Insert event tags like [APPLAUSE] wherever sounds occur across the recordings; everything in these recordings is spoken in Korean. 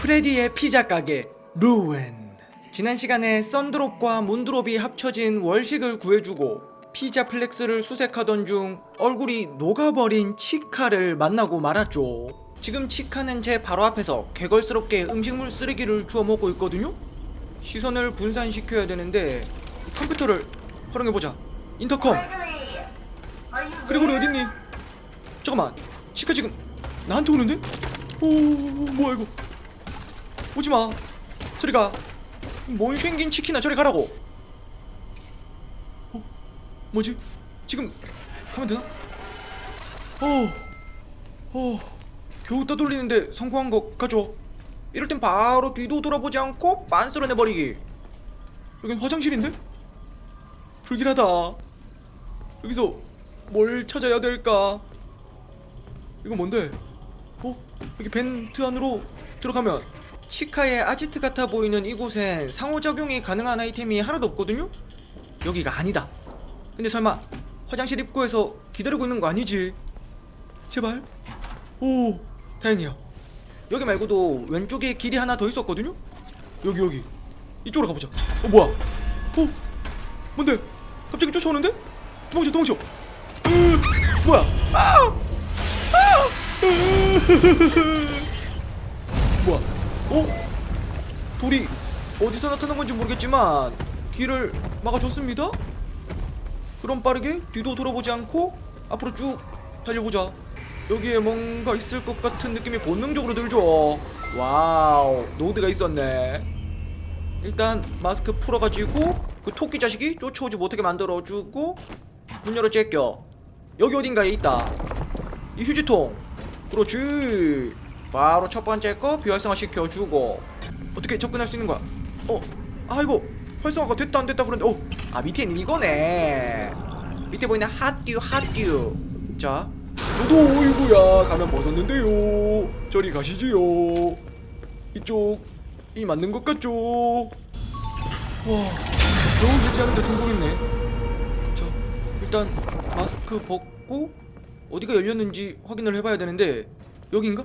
프레디의 피자 가게 루엔. 지난 시간에 썬드롭과 문드롭이 합쳐진 월식을 구해주고 피자 플렉스를 수색하던 중 얼굴이 녹아버린 치카를 만나고 말았죠. 지금 치카는 제 바로 앞에서 개걸스럽게 음식물 쓰레기를 주워 먹고 있거든요. 시선을 분산시켜야 되는데 컴퓨터를 활용해보자. 인터컴. 그리고리 어딨니? 잠깐만 치카 지금 나한테 오는데? 오 뭐야 이거 오지마 저리 가 못생긴 치킨아 저리 가라고 어? 뭐지? 지금 가면 되나? 어, 어, 겨우 떠돌리는데 성공한 것 같죠? 이럴 땐 바로 뒤도 돌아보지 않고 빤스러내버리기 여긴 화장실인데? 불길하다 여기서 뭘 찾아야 될까? 이거 뭔데? 어? 여기 벤트 안으로 들어가면 치카의 아지트 같아 보이는 이곳엔 상호작용이 가능한 아이템이 하나도 없거든요? 여기가 아니다 근데 설마 화장실 입구에서 기다리고 있는 거 아니지? 제발 오 다행이야 여기 말고도 왼쪽에 길이 하나 더 있었거든요? 여기 여기 이쪽으로 가보자 어 뭐야 어? 뭔데? 갑자기 쫓아오는데? 도망쳐 도망쳐 으, 뭐야 아! 뭐 [LAUGHS] 어디서 나타난 건지 모르겠지만 길을 막아줬습니다. 그럼 빠르게 뒤도 돌아보지 않고 앞으로 쭉 달려보자. 여기에 뭔가 있을 것 같은 느낌이 본능적으로 들죠. 와우, 노드가 있었네. 일단 마스크 풀어가지고 그 토끼 자식이 쫓아오지 못하게 만들어주고 문 열어 제껴. 여기 어딘가에 있다. 이 휴지통. 그렇지. 바로 첫 번째 거 비활성화 시켜주고 어떻게 접근할 수 있는 거야? 어, 아이고 활성화가 됐다 안 됐다 그런데 어, 아 밑에는 이거네. 밑에 보이는 핫듀 핫듀. 자, 저도 어이구야 가면 벗었는데요. 저리 가시지요. 이쪽 이 맞는 것 같죠? 와, 너무 배치하는데 성공했네. 자, 일단 마스크 벗고 어디가 열렸는지 확인을 해봐야 되는데 여기인가?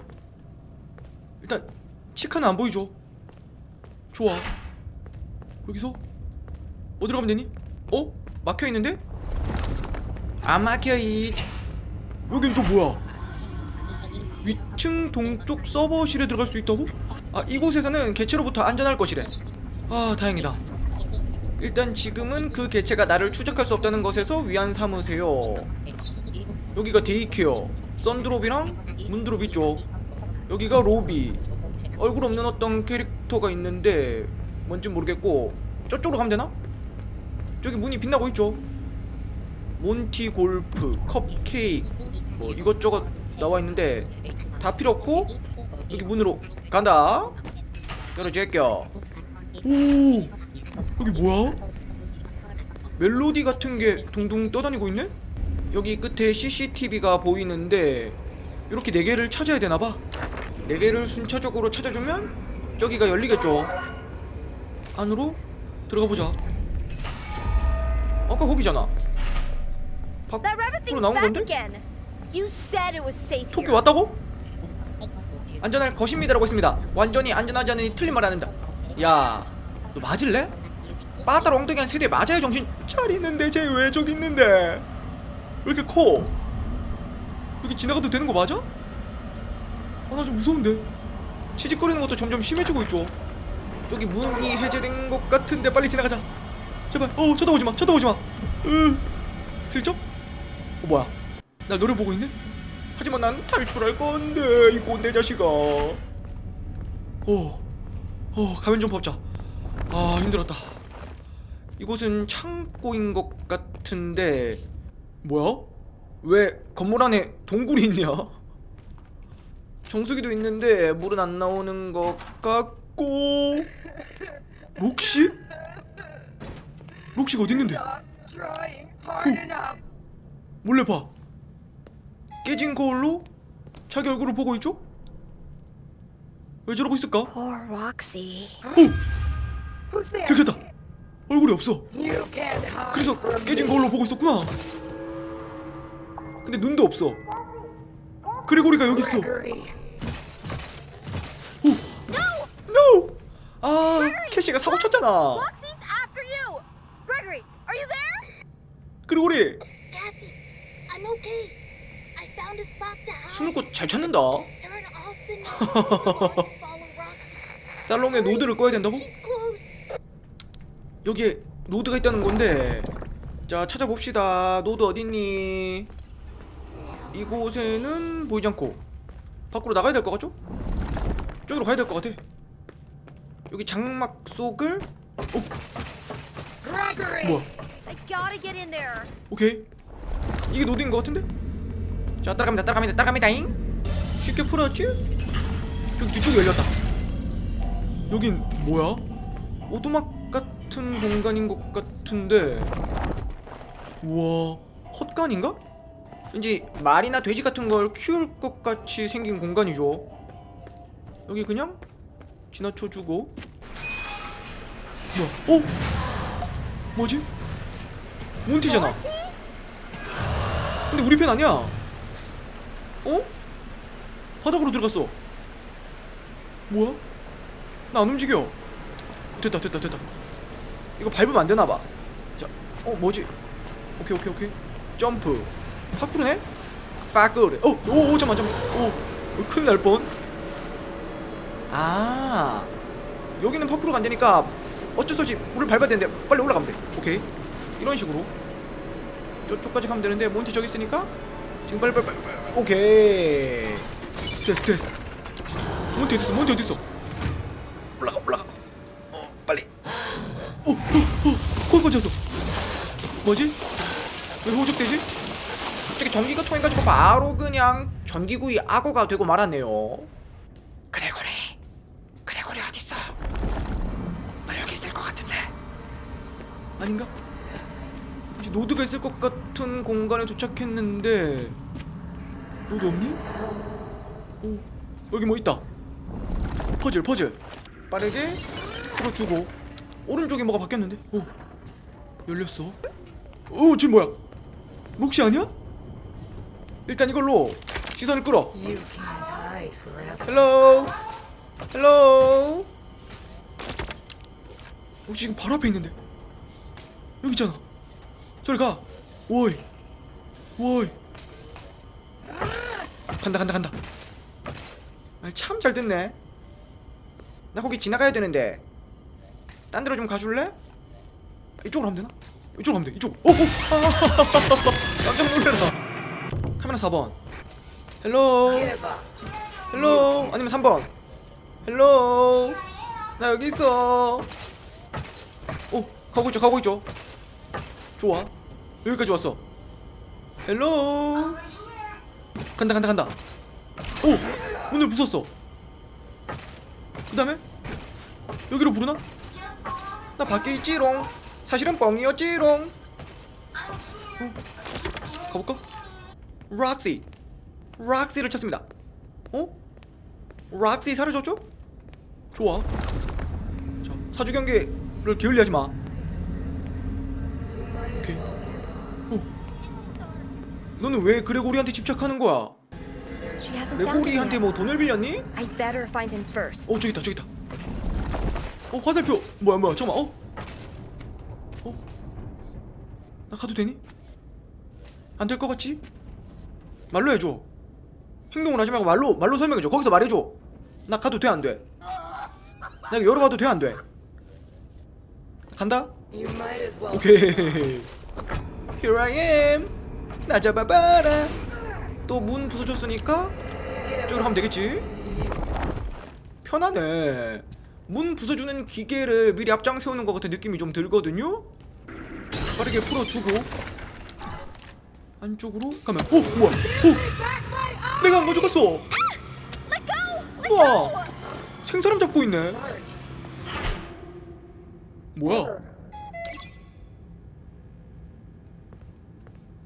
일단 치카는 안 보이죠? 좋아 여기서 어디로 가면 되니? 어? 막혀있는데? 안 막혀있 여긴 또 뭐야? 위층 동쪽 서버실에 들어갈 수 있다고? 아 이곳에서는 개체로부터 안전할 것이래 아 다행이다 일단 지금은 그 개체가 나를 추적할 수 없다는 것에서 위안 삼으세요 여기가 데이케어 썬드롭이랑 문드롭 있죠 여기가 로비 얼굴 없는 어떤 캐릭터가 있는데 뭔지 모르겠고 저쪽으로 가면 되나? 저기 문이 빛나고 있죠 몬티 골프 컵케이크 뭐 이것저것 나와 있는데 다 필요 없고 여기 문으로 간다 열어 제껴 오 여기 뭐야? 멜로디 같은 게 둥둥 떠다니고 있네? 여기 끝에 CCTV가 보이는데 이렇게 네 개를 찾아야 되나 봐. 네 개를 순차적으로 찾아주면 저기가 열리겠죠. 안으로 들어가 보자. 아까 거기잖아. 밖으로 나온 건데? 토끼. 왔다고? 안전할 것입니다라고 했습니다. 완전히 안전하지 않으니 틀린 말 아닙니다. 야, 너 맞을래? 빠따로 엉덩이 한 세대 맞아야 정신 차리는데 쟤 왜 저기 있는데? 왜 이렇게 커? 여기 지나가도 되는 거 맞아? 아 나 좀 무서운데 치직거리는 것도 점점 심해지고 있죠 저기 문이 해제된 것 같은데 빨리 지나가자. 제발. 어 쳐다보지 마 쳐다보지 마 으 슬쩍? 어 뭐야? 나 노래 보고 있네? 하지만 난 탈출할 건데 이 꼰대 자식아. 어, 어 가면 좀 벗자. 아 힘들었다. 이곳은 창고인 것 같은데. 뭐야? 왜 건물 안에 동굴이 있냐? 정수기도 있는데 물은 안 나오는 것 같고 록시? 록시가 어디 있는데? 몰래 봐 깨진 거울로 자기 얼굴을 보고 있죠? 왜 저러고 있을까? Poor Roxy. 오! 들켰다 얼굴이 없어 그래서 깨진 거울로 보고 있었구나 근데 눈도 없어 그레고리가 여기 있어 아 캐시가 사고 쳤잖아? 그리고 우리. 숨을 곳 잘 찾는다. 살롱에 노드를 꺼야 된다고? 여기에 노드가 있다는 건데 자 찾아봅시다 노드 어딨니 이곳에는 보이지 않고 밖으로 나가야 될 것 같죠? 저기로 가야 될 것 같아 여기 장막 속을 어? 뭐야. 오케이 이게 노드인 것 같은데? 자 따라갑니다 따라갑니다 따라갑니다잉 쉽게 풀었지? 여기 뒤쪽이 열렸다 여긴 뭐야? 오두막 같은 공간인 것 같은데 우와 헛간인가? 왠지 말이나 돼지 같은 걸 키울 것 같이 생긴 공간이죠 여기 그냥 지나쳐주고 뭐야? 어? 뭐지? 몬티잖아 근데 우리 편 아니야. 어? 바닥으로 들어갔어. 뭐야? 나 안 움직여. 됐다 됐다 됐다. 이거 밟으면 안 되나 봐. 자, 어 뭐지? 오케이 오케이 오케이. 점프. 파쿠르네? 파쿠르. 어, 오, 오 잠만 잠만. 오, 어, 큰일 날 뻔. 아, 여기는 파쿠르가 안 되니까 어쩔 수 없이 물을 밟아야 되는데 빨리 올라가면 돼. 오케이. 이런 식으로. 저쪽까지 가면 되는데 몬티 저기 있으니까 지금 빨리 빨리 빨리, 빨리. 오케이. 됐어 됐어. 몬티 어딨어? 몬티 어딨어? 올라가 올라가. 어 빨리. 오오오 거기 꽂혔어 뭐지? 왜 호적되지? 갑자기 전기가 통해가지고 바로 그냥 전기구이 악어가 되고 말았네요 아닌가? 이제 노드가 있을 것 같은 공간에 도착했는데 노드 없니? 오 여기 뭐 있다. 퍼즐 퍼즐. 빠르게 풀어주고 오른쪽에 뭐가 바뀌었는데? 오 열렸어. 오 지금 뭐야? 록시 아니야? 일단 이걸로 시선을 끌어. 헬로 헬로. 록시 지금 바로 앞에 있는데 여기 있잖아. 저리 가. 오이. 오이. 간다 간다 간다. 참잘 됐네. 나 거기 지나가야 되는데. 딴 데로 좀 가줄래? 이쪽으로 하면 되나? 이쪽으로 하면 돼 이쪽 오! 오! 아, [LAUGHS] 깜짝 놀래라. 카메라 4번. 헬로. 헬로. 아니면 3번. 헬로. 나 여기 있어. 오 가고 있죠 가고 있죠 좋아. 여기까지 왔어. 헬로. 간다 간다 간다. 오 문을 부쉈어. 그 다음에 여기로 부르나? 나 밖에 있지롱. 사실은 뻥이었지롱. 어, 가볼까? 락시. 락시를 찾습니다. 어? 락시 사라졌죠? 좋아. 자 사주 경계를 게을리하지 마 너는 왜 그레고리한테 집착하는 거야? 그레고리한테. 뭐 돈을 빌렸니? 어 저기 있다 저기 있다. 어 화살표 뭐야 뭐야 잠깐만 어? 어? 나 가도 되니? 안 될 것 같지? 말로 해줘. 행동을 하지 말고 말로 말로 설명해줘. 거기서 말해줘. 나 가도 돼 안 돼? 나 이거 열어봐도 돼 안 돼? 간다. 오케이. [LAUGHS] Here I am. 나 잡아봐라. 또 문 부숴줬으니까 저기로 가면 되겠지? 편하네. 문 부숴주는 기계를 미리 앞장 세우는 것 같은 느낌이 좀 들거든요. 빠르게 풀어주고 안쪽으로 가면 오 뭐야? 오 내가 안 가져갔어. 우와 생사람 잡고 있네. 뭐야?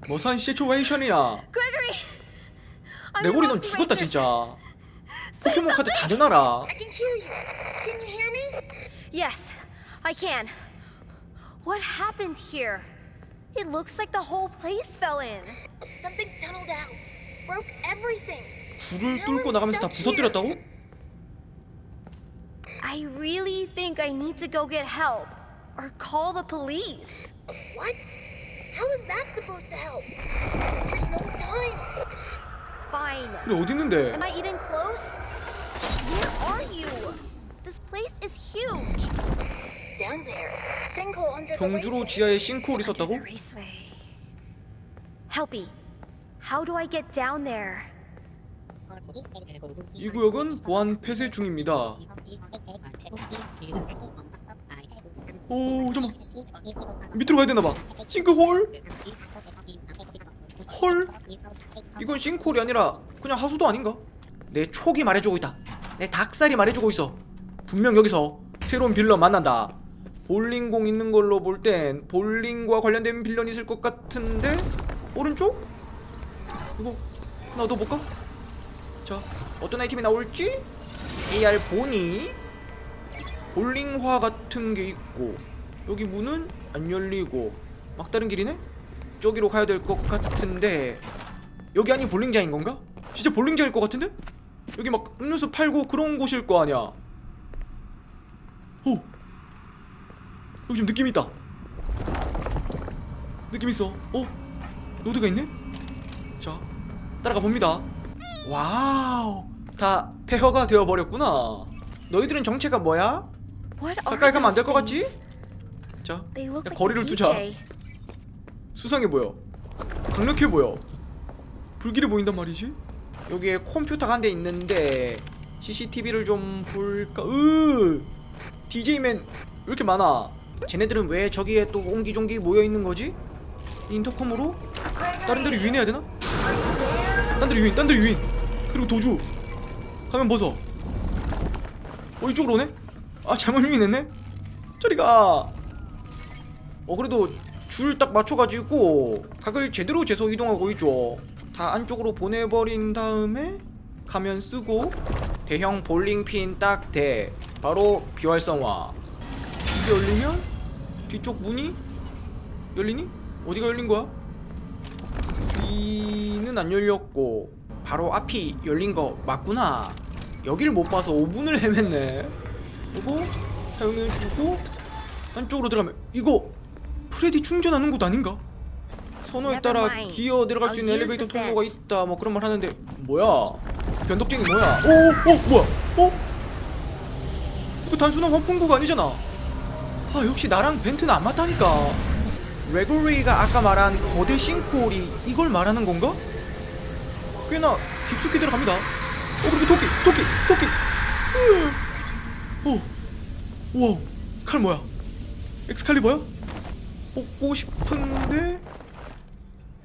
뭐산! I'm 레고리 넌 죽었다. 진짜. 포켓몬 카드 다 내놔라. I can hear you. Can you hear me? Yes, I can. What happened here? It looks like the whole place fell in. Something tunneled out. Broke everything. 불을 뚫고 나가면서 다 부서뜨렸다고? I really think I need to go get help or call the police. What? How is that supposed to help? There's no time. Fine. 근데 어디 있는데? Am I even close? Where are you? This place is huge. Down there. Sinkhole under the 경주로. 지하에 Under 있었다고? the raceway. Help me. How do I get down there? 이 구역은 보안 폐쇄 중입니다. 오 잠깐 밑으로 가야 되나 봐. 싱크홀? 헐? 이건 싱크홀이 아니라 그냥 하수도 아닌가? 내 촉이 말해주고 있다. 내 닭살이 말해주고 있어. 분명 여기서 새로운 빌런 만난다. 볼링공 있는 걸로 볼 땐 볼링과 관련된 빌런이 있을 것 같은데 오른쪽? 이거 나도 볼까? 자 어떤 아이템이 나올지? AR 보니 볼링화 같은 게 있고 여기 문은 안 열리고 막다른 길이네? 저기로 가야 될 것 같은데 여기 아니 볼링장인 건가? 진짜 볼링장일 것 같은데? 여기 막 음료수 팔고 그런 곳일 거 아니야 오 여기 좀 느낌 있다 느낌 있어 어? 로드가 있네? 자 따라가 봅니다 와우 다 폐허가 되어버렸구나 너희들은 정체가 뭐야? 가까이 가면 안 될 것 같지? 자 거리를 두자. 수상해 보여 강력해 보여 불길해 보인단 말이지 여기에 컴퓨터가 한 대 있는데 CCTV를 좀 볼까 으 DJ맨 왜 이렇게 많아 쟤네들은 왜 저기에 또 옹기종기 모여있는 거지? 인터컴으로? 다른 데로 유인해야 되나? 딴 데로 유인 딴 데로 유인 그리고 도주 가면 벗어 어 이쪽으로 오네? 아 잘못 유인했네? 저리가 어 그래도 줄 딱 맞춰가지고 각을 제대로 재서 이동하고 있죠. 다 안쪽으로 보내버린 다음에 가면 쓰고 대형 볼링핀 딱 대. 바로 비활성화. 이게 열리면 뒤쪽 문이 열리니? 어디가 열린 거야? 뒤는 안 열렸고 바로 앞이 열린 거 맞구나. 여기를 못 봐서 5분을 [LAUGHS] 헤맸네. 이거 사용해주고 안쪽으로 들어가면 이거 프레디 충전하는 곳 아닌가? 선호에 따라. 기어 내려갈 수 있는 엘리베이터 통로가. 있다 뭐 그런 말 하는데 뭐야 변덕쟁이 뭐야 오, 오 뭐야 어? 이거 단순한 환풍구가 아니잖아 아 역시 나랑 벤트는 안 맞다니까 레고리가 아까 말한 거대 싱크홀이 이걸 말하는 건가? 꽤나 깊숙이 들어갑니다 어 그리고 토끼 토끼 토끼 으. 오 와우 칼 뭐야 엑스칼리버야? 뽑고 싶은데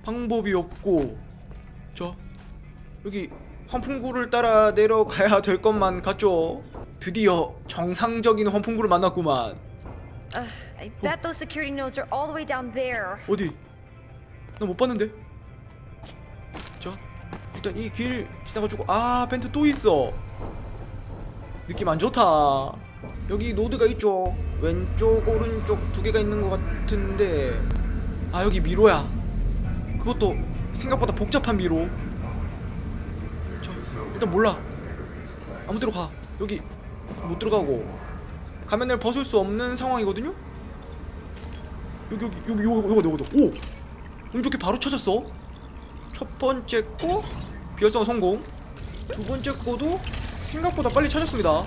방법이 없고 자 여기 환풍구를 따라 내려가야 될 것만 같죠 드디어 정상적인 환풍구를 만났구만 I bet those security nodes are all the way down there. 어디? 나 못 봤는데. 자, 일단 이 길 지나가지고 아 벤트 또 있어. 느낌 안 좋다. 여기 노드가 있죠. 왼쪽 오른쪽 두 개가 있는 것 같은데 아 여기 미로야. 그것도 생각보다 복잡한 미로. 자, 일단 몰라. 아무 데로 가. 여기 못 들어가고 가면을 벗을 수 없는 상황이거든요. 여기 여기 여기 요거 요거 요거 오! 운 좋게 바로 찾았어 첫 번째 거 비활성화 성공 두 번째 거도 생각보다 빨리 찾았습니다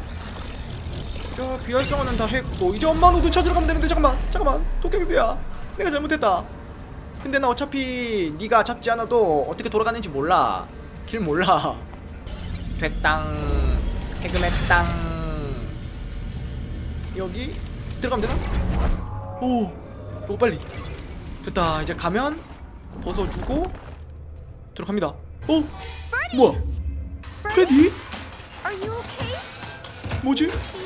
자 비활성화는 다 했고 이제 엄마 노드 찾으러 가면 되는데 잠깐만 잠깐만 도경수야 내가 잘못했다 근데 나 어차피 네가 잡지 않아도 어떻게 돌아가는지 몰라 길 몰라 됐당 해금했당 여기 들어가면 되나? 오, 오 빨리. 됐다. 이제 가면 벗어주고 들어갑니다. 어? 뭐야? 프레디? You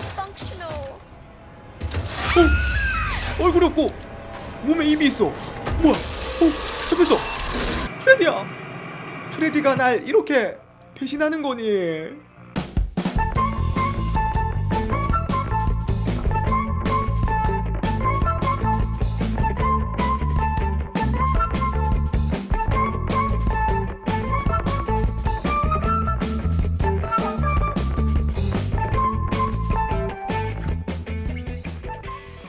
어? 얼굴이 없고 몸에 입이 있어. 뭐야? 어? 잡혔어. 프레디야. 프레디가 날 이렇게 배신하는 거니?